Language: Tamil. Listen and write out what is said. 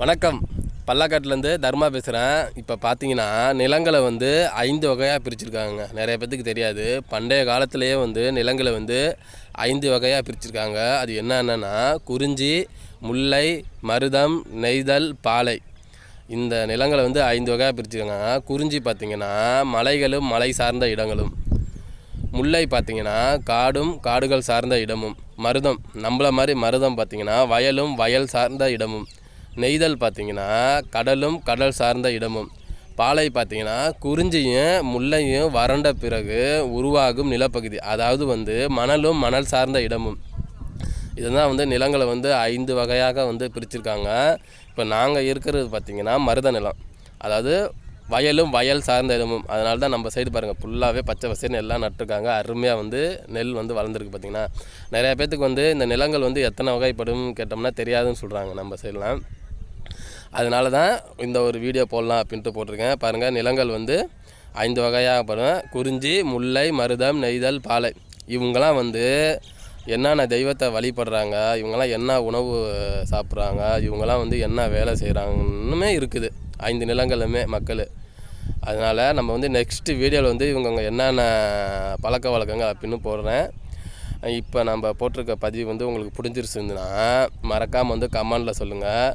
வணக்கம். பல்லாக்காட்டிலேருந்து தர்மா பேசுகிறேன் இப்போ பார்த்தீங்கன்னா நிலங்களை வந்து ஐந்து வகையாக பிரிச்சுருக்காங்க. நிறைய பேத்துக்கு தெரியாது. பண்டைய காலத்திலேயே வந்து நிலங்களை வந்து ஐந்து வகையாக பிரிச்சுருக்காங்க. அது என்னென்னா குறிஞ்சி முல்லை மருதம் நெய்தல் பாலை. இந்த நிலங்களை வந்து ஐந்து வகையாக பிரிச்சுருக்காங்க. குறிஞ்சி பார்த்தீங்கன்னா மலைகளும் மலை சார்ந்த இடங்களும். முல்லை பார்த்தீங்கன்னா காடும் காடுகள் சார்ந்த இடமும். மருதம் நம்மள மாதிரி மருதம் பார்த்திங்கன்னா வயலும் வயல் சார்ந்த இடமும். நெய்தல் பார்த்தீங்கன்னா கடலும் கடல் சார்ந்த இடமும். பாலை பார்த்திங்கன்னா குறிஞ்சியும் முல்லையும் வறண்ட பிறகு உருவாகும் நிலப்பகுதி. அதாவது வந்து மணலும் மணல் சார்ந்த இடமும். இதுதான் வந்து நிலங்களை வந்து ஐந்து வகையாக வந்து பிரிச்சிருக்காங்க. இப்போ நாங்கள் இருக்கிறது பார்த்திங்கன்னா மருத நிலம். அதாவது வயலும் வயல் சார்ந்த இடமும். அதனால தான் நம்ம சைடு பாருங்கள் ஃபுல்லாகவே பச்சை பசேன்னு எல்லாம் நட்டுருக்காங்க. அருமையாக வந்து நெல் வந்து வளர்ந்துருக்கு பார்த்திங்கன்னா. நிறையா பேர்த்துக்கு வந்து இந்த நிலங்கள் வந்து எத்தனை வகைப்படும் கேட்டோம்னா தெரியாதுன்னு சொல்கிறாங்க நம்ம சைடெலாம் அதனால தான் இந்த ஒரு வீடியோ போடலாம் அப்படின்ட்டு போட்டிருக்கேன். பாருங்கள் நிலங்கள் வந்து ஐந்து வகையாக படும் குறிஞ்சி முல்லை மருதம் நெய்தல் பாலை. இவங்கெல்லாம் வந்து என்னென்ன தெய்வத்தை வழிபடுறாங்க இவங்கெல்லாம் என்ன உணவு சாப்பிட்றாங்க இவங்கெல்லாம் வந்து என்ன வேலை செய்கிறாங்கன்னுமே இருக்குது. ஐந்து நிலங்களுமே மக்கள். அதனால் நம்ம வந்து நெக்ஸ்ட்டு வீடியோவில் வந்து இவங்க என்னென்ன பழக்க வழக்கங்கள் அப்படின்னு போடுறேன். இப்போ நம்ம போட்டிருக்க பதிவு வந்து உங்களுக்கு பிடிச்சிருச்சுன்னா மறக்காமல் வந்து கமெண்டில் சொல்லுங்கள்